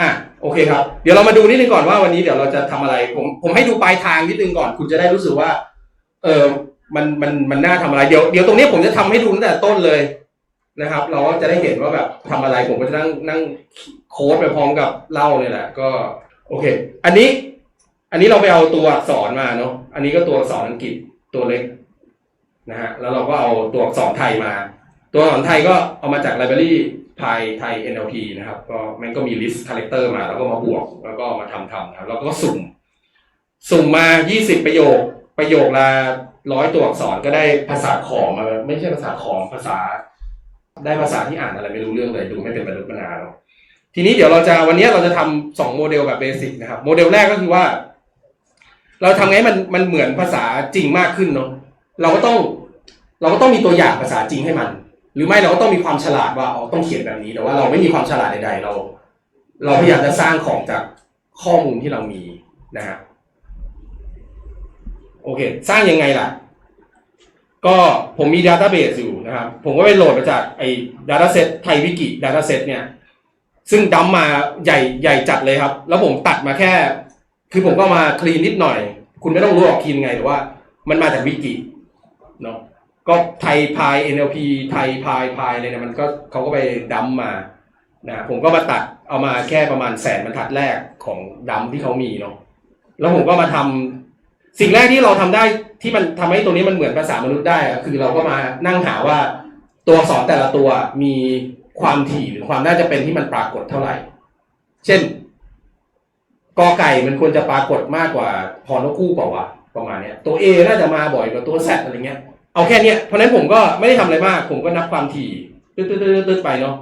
อะโอเคครับ เดี๋ยวเรามาดูนิดนึงก่อนว่าวันนี้เดี๋ยวเราจะทำอะไร ผมผมให้ดูปลายทางนิดนึงก่อน คุณจะได้รู้สึกว่า เออมันมันมันน่าทำอะไร เดี๋ยวเดี๋ยวตรงนี้ผมจะทำให้ดูตั้งแต่ต้นเลยนะครับ เราก็จะได้เห็นว่าแบบทำอะไร ผมก็จะนั่งนั่งโค้ดไปพร้อมกับเล่าเนี่ยแหละก็ โอเค อันนี้ อันนี้เราไปเอาตัวอักษรมาเนาะอันนี้ก็ตัวอักษรอังกฤษตัวเล็กนะฮะแล้วเราก็เอาตัวอักษรไทยมา ตัวอักษรไทยก็เอามาจาก library ไทยไทย NLP นะครับ ก็มันก็มี list character มา แล้วก็มาบวก แล้วก็มาทำทำนะครับแล้วก็สุ่ม สุ่มมา 20 ประโยค ประโยคละร้อยตัวอักษรก็ได้ภาษาขอมมาไม่ใช่ภาษาขอมภาษา ได้ภาษาที่อ่านอะไรไม่รู้เรื่องเลยดูไม่เป็นมนุษย์มนาเนาะทีนี้เดี๋ยวเราจะวันนี้เราจะทำสองโมเดลแบบเบสิกนะครับ โมเดลแรกก็คือว่า เราทำไงให้มันมันเหมือนภาษาจริงมากขึ้นเนาะเราก็ต้อง เราก็ต้องมีตัวอย่างภาษาจริงให้มัน หรือไม่เราก็ต้องมีความฉลาดว่าอ๋อต้องเขียนแบบนี้แต่ว่าเราไม่มีความฉลาดใด ๆ เรา เราพยายามจะสร้างของจากข้อมูลที่เรามีนะฮะโอเค สร้างยังไงล่ะ ก็ผมมี Database อยู่นะครับ ผมก็ไปโหลดมาจากไอ้ Dataset ไทยวิกิ Dataset เนี่ย ซึ่งดัมมาใหญ่ใหญ่จัดเลยครับ แล้วผมตัดมาแค่ คือผมก็มาคลีนนิดหน่อย คุณไม่ต้องรู้หรอกคลีนไงแต่ว่า มันมาจากวิกิเนาะ ก็ไทยพาย NLP ไทยพายพายอะไรเนี่ยมันก็เขาก็ไปดัมมานะผมก็มาตัดเอามาแค่ประมาณแสนบรรทัดแรกของดัมที่เขามีเนาะแล้วผมก็มาทำสิ่งแรกที่เราทำได้ที่มันทำให้ตัวนี้มันเหมือนภาษามนุษย์ได้คือเราก็มานั่งหาว่าตัวสอักษรแต่ละตัวมีความถี่หรือความน่าจะเป็นที่มันปรากฏเท่าไหร่ เช่นกอไก่มันควรจะปรากฏมากกว่าพอนกคู่เปล่าวะประมาณเนี้ยตัว A น่าจะมาบ่อยกว่าตัว Z อะไรเงี้ย เอาแค่เนี้ยเพราะฉะนั้นผมก็ไม่ได้ทำอะไรมาก ผมก็นับความถี่ตึ๊ดตึ๊ดตึ๊ดตึ๊ดไปเนาะ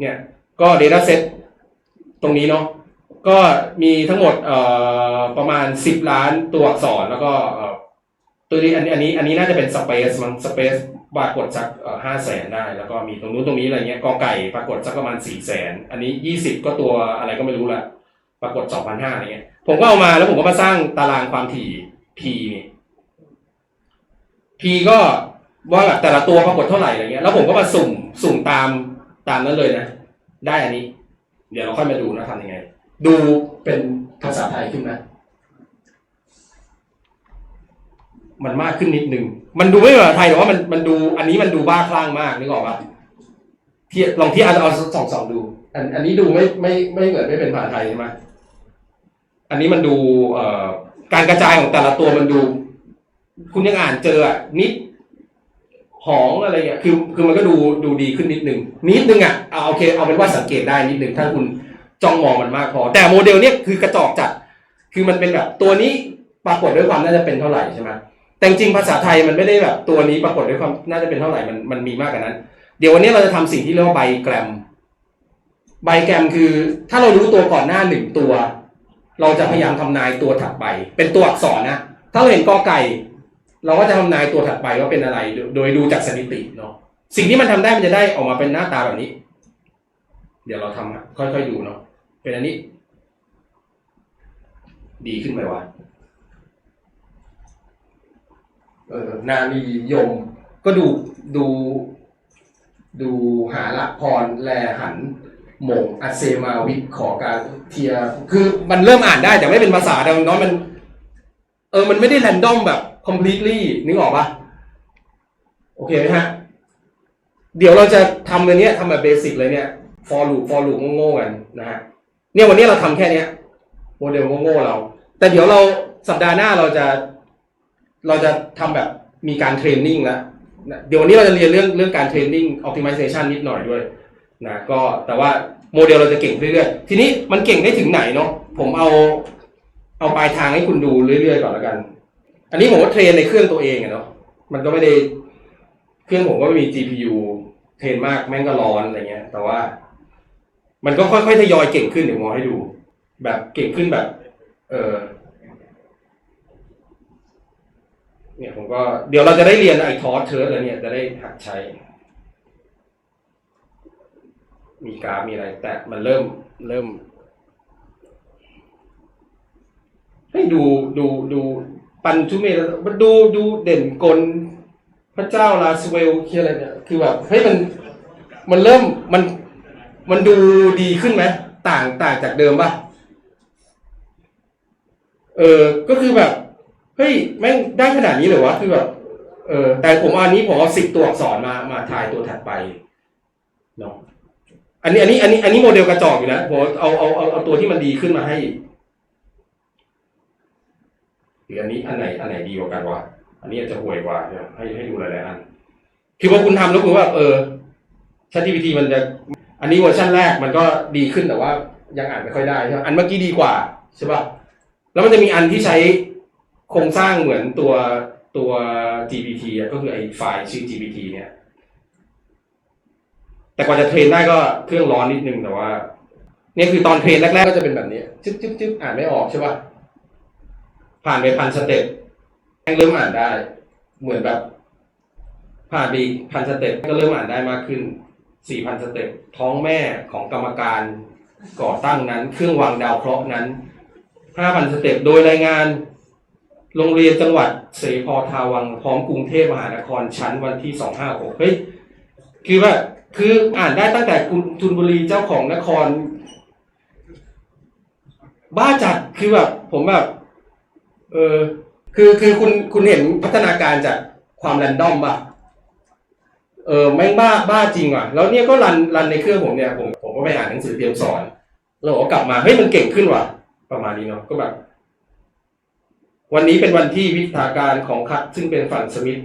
เนี่ยก็ data set ตรงนี้เนาะก็มีทั้งหมดเอ่อประมาณสิบล้านตัวอักษรแล้วก็เอ่อตัวนี้อันนี้อันนี้อันนี้น่าจะเป็น space มัน space ปรากฏสักห้าแสนได้ แล้วก็มีตรงนู้นตรงนี้อะไรเงี้ยกอไก่ปรากฏสักประมาณสี่แสนอันนี้ยี่สิบก็ตัวอะไรก็ไม่รู้ละปรากฏสองพันห้าอะไรเงี้ยผมก็เอามาแล้วผมก็มาสร้างตารางความถี่ p นี่ P ก็ว่าแบบแต่ละตัวปรากฏเท่าไหร่อะไรเงี้ย แล้วผมก็มาสุ่มสุ่มตามตามนั้นเลยนะ ได้อันนี้ เดี๋ยวเราค่อยมาดูนะทำยังไง ดูเป็นภาษาไทยขึ้นไหมมันมากขึ้นนิดนึง มันดูไม่เหมือนไทยแต่ว่ามันมันดู อันนี้มันดูบ้าคลั่งมากนึกออกปะเทียบลองที่เอาเอาสองสองดู อันอันนี้ดูไม่ไม่ไม่เหมือนไม่เป็นภาษาไทยใช่ไหมอันนี้มันดูเอ่อการกระจายของแต่ละตัวมันดู คุณยังอ่านเจออะนิดหองอะไรเงี้ยคือคือมันก็ดูดูดีขึ้นนิดนึงนิดนึงอะเอาโอเคเอาเป็นว่าสังเกตได้นิดนึงถ้าคุณจ้องมองมันมากพอ แต่โมเดลเนี้ยคือกระจอกจัด คือมันเป็นแบบตัวนี้ปรากฏด้วยความน่าจะเป็นเท่าไหร่ใช่ไหมแต่จริงภาษาไทยมันไม่ได้แบบตัวนี้ปรากฏด้วยความน่าจะเป็นเท่าไหร่มันมันมีมากกว่านั้น เดี๋ยววันนี้เราจะทำสิ่งที่เรียกว่าไบแกรมไบแกรมคือ ถ้าเรารู้ตัวก่อนหน้าหนึ่งตัว เราจะพยายามทำนายตัวถัดไป เป็นตัวอักษรนะถ้าเราเห็นกอไก่ เราก็จะทำนายตัวถัดไปว่าเป็นอะไร โดยโดยดูจากสถิติเนาะสิ่งที่มันทำได้มันจะได้ออกมาเป็นหน้าตาแบบนี้ เดี๋ยวเราทำอะค่อยๆดูเนาะเป็นอันนี้ ดีขึ้นไหมวะเออนานียม ก็ดูดู ดูหาละพรแลหันหมงอัสเซมาวิทย์ขอการเทียคือมันเริ่มอ่านได้แต่ไม่เป็นภาษาแต่น้อยมัน เออมันไม่ได้แรนดอมแบบ completely นึกออกปะโอเคไหมฮะ เดี๋ยวเราจะทำอันเนี้ยทำแบบเบสิกเลยเนี่ย for loop for loop โง่ๆกันนะฮะ เนี่ยวันนี้เราทำแค่เนี้ยโมเดลโง่ๆเรา แต่เดี๋ยวเราสัปดาห์หน้าเราจะ เราจะทำแบบมีการเทรนนิ่งแล้วนะเดี๋ยววันนี้เราจะเรียนเรื่องเรื่องการเทรนนิ่ง optimization นิดหน่อยด้วยนะก็แต่ว่าโมเดลเราจะเก่งเรื่อยๆ ทีนี้มันเก่งได้ถึงไหนเนาะผมเอาเอาปลายทางให้คุณดูเรื่อยๆก่อนแล้วกัน อันนี้ผมก็เทรนในเครื่องตัวเองอะเนาะมันก็ไม่ได้เครื่องผมก็ไม่มี GPU เทรนมากแม่งก็ร้อนอะไรเงี้ย แต่ว่า มันก็ค่อยๆทยอยเก่งขึ้นเดี๋ยวมองให้ดู แบบเก่งขึ้นแบบ เออเนี่ยผมก็เดี๋ยวเราจะได้เรียนไอ้ทอสเทิร์แล้วเนี่ยจะได้หัดใช้ มีกราฟมีอะไร แต่มันเริ่มเริ่ม ให้ดูดูดู ปันทุเมตมันดูดูเด่นกล พระเจ้าลาสเวลคืออะไรเนี่ย คือแบบเฮ้ยมันมันเริ่มมันมันดูดีขึ้นไหมต่างต่างจากเดิมป่ะเออก็คือแบบเฮ้ยแม่งได้ขนาดนี้เลยวะคือแบบเออแต่ผมอาอันนี้ผมเอาสิบตัวอักษรมามาทายตัวถัดไปเนาะอันนี้อันนี้อันนี้อันนี้โมเดลกระจอกอยู่นะผมเอาเอาเอาเอาตัวที่มันดีขึ้นมาให้อีก หรืออันนี้อันไหนอันไหนดีกว่ากันวะอันนี้อาจจะห่วยกว่าเดี๋ยวให้ให้ดูหลายๆอันคือว่าคุณทำแล้วคุณว่า เออ ChatGPT มันจะ อันนี้เวอร์ชันแรกมันก็ดีขึ้นแต่ว่า ยังอ่านไม่ค่อยได้ใช่ไหมอันเมื่อกี้ดีกว่าใช่ป่ะแล้วมันจะมีอันที่ใช้โครงสร้างเหมือนตัวตัว GPT อะก็คือไอ้ไฟล์ชื่อ GPT เนี่ย แต่กว่าจะเทรนได้ก็เครื่องร้อนนิดนึงแต่ว่าเนี่ยคือตอนเทรนแรกๆก็จะเป็นแบบนี้จึ๊บจึ๊บจึ๊บอ่านไม่ออกใช่ป่ะ ผ่านไปพันสเต็ปแม่งเริ่มอ่านได้ เหมือนแบบ ผ่านไปพันสเต็ปก็เริ่มอ่านได้มากขึ้นสี่พันสเต็ปท้องแม่ของกรรมการก่อตั้งนั้น เครื่องวางดาวเคราะห์นั้นห้าพันสเต็ปโดยรายงาน โรงเรียนจังหวัดเสพอทาวังพร้อมกรุงเทพมหานครชั้นวันที่สองห้าหกเฮ้ยคือว่าคืออ่านได้ตั้งแต่คุณทุนบุรีเจ้าของนคร บ้าจัดคือแบบผมแบบ เออ คือคือคุณคุณเห็นพัฒนาการจากความแรนดอมป่ะ เออแม่งบ้าบ้าจริงว่ะ แล้วเนี่ยก็รันรันในเครื่องผมเนี่ยผมผมก็ไปอ่านหนังสือเตรียมสอน แล้วผมก็กลับมาเฮ้ยมันเก่งขึ้นว่ะ ประมาณนี้เนาะก็แบบวันนี้เป็นวันที่วิทยาการของคัดซึ่งเป็นฝั่งสมิธ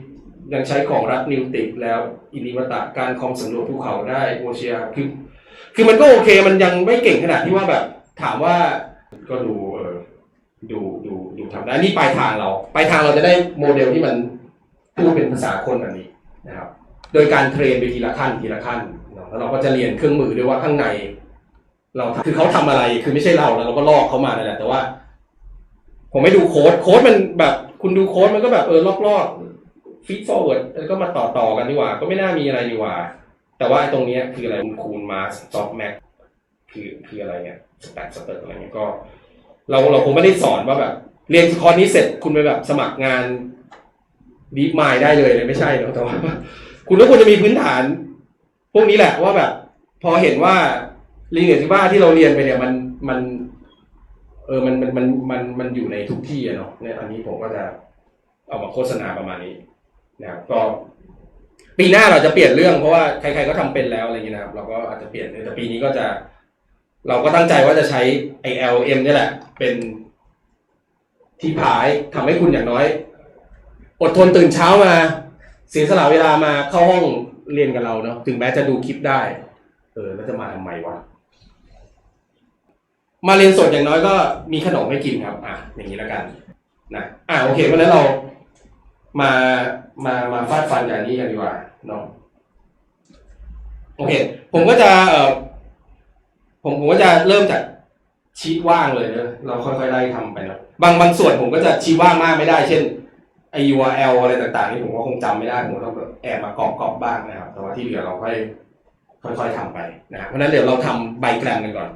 ยังใช้ของรัฐนิวติกแล้วอินิวตะการคองสำรวจภูเขาได้โอเชียคือ คือมันก็โอเคมันยังไม่เก่งขนาดที่ว่าแบบ ถามว่าก็ดู ดูดูดูทำได้นี่ปลายทางเราปลายทางเราจะได้โมเดลที่มันพูดเป็นภาษาคนแบบนี้นะครับ โดยการเทรนไปทีละขั้นทีละขั้นแล้วเราก็จะเรียนเครื่องมือด้วยว่าข้างใน เราคือเขาทำอะไรคือไม่ใช่เราแล้วเราก็ลอกเขามานั่นแหละแต่ว่า ผมไม่ดูโค้ดโค้ดมันแบบ คุณดูโค้ดมันก็แบบเออลอกๆฟีดฟอร์เวิร์ดแล้วก็มาต่อต่อกันดีกว่า ก็ไม่น่ามีอะไรดีกว่า แต่ว่าตรงนี้คืออะไรคูณมาซอฟแม็กคือคืออะไรเนี่ยสแต็กสเตอร์อะไรเงี้ยก็ เราเราคงไม่ได้สอนว่าแบบ เรียนคอร์สนี้เสร็จคุณไปแบบสมัครงานดีมายได้เลยเลยไม่ใช่เนอะแต่ว่าคุณก็ควรจะมีพื้นฐาน พวกนี้แหละว่าแบบ พอเห็นว่าลีเนียที่ว่าที่เราเรียนไปเนี่ยมันมัน เออมันมันมันมันมันอยู่ในทุกที่อะเนาะเนี่ยอันนี้ผมก็จะเอามาโฆษณาประมาณนี้นะครับก็ปีหน้าเราจะเปลี่ยนเรื่องเพราะว่าใครๆก็ทำเป็นแล้วอะไรอย่างเงี้ยนะครับ เราก็อาจจะเปลี่ยนแต่ปีนี้ก็จะ เราก็ตั้งใจว่าจะใช้ไอ LM นี่แหละ เป็นที่พายทำให้คุณอย่างน้อย อดทนตื่นเช้ามาเสียสละเวลามาเข้าห้องเรียนกับเราเนาะถึงแม้จะดูคลิปได้ เออแล้วจะมาทำไมวะมาเรียนสดอย่างน้อยก็มีขนมให้กินครับ อะ อย่างนี้แล้วกันนะอะโอเคเพราะฉะนั้นเรามามามาฟาดฟันกันนี้กันดีกว่าเนาะโอเค ผมก็จะเอ่อ ผมผมก็จะเริ่มจากชีตว่างเลยเนอะเราค่อยๆไล่ทำไปนะบางบางส่วนผมก็จะชี้ว่างมากไม่ได้ เช่นไอ URL อะไรต่างๆนี่ผมก็คงจำไม่ได้ผมต้องแอบมากรอบกรอบบ้างนะครับแต่ว่าที่เหลือเราค่อยค่อยๆทำไปนะเพราะฉะนั้นเดี๋ยวเราทำใบแกรมกันก่อน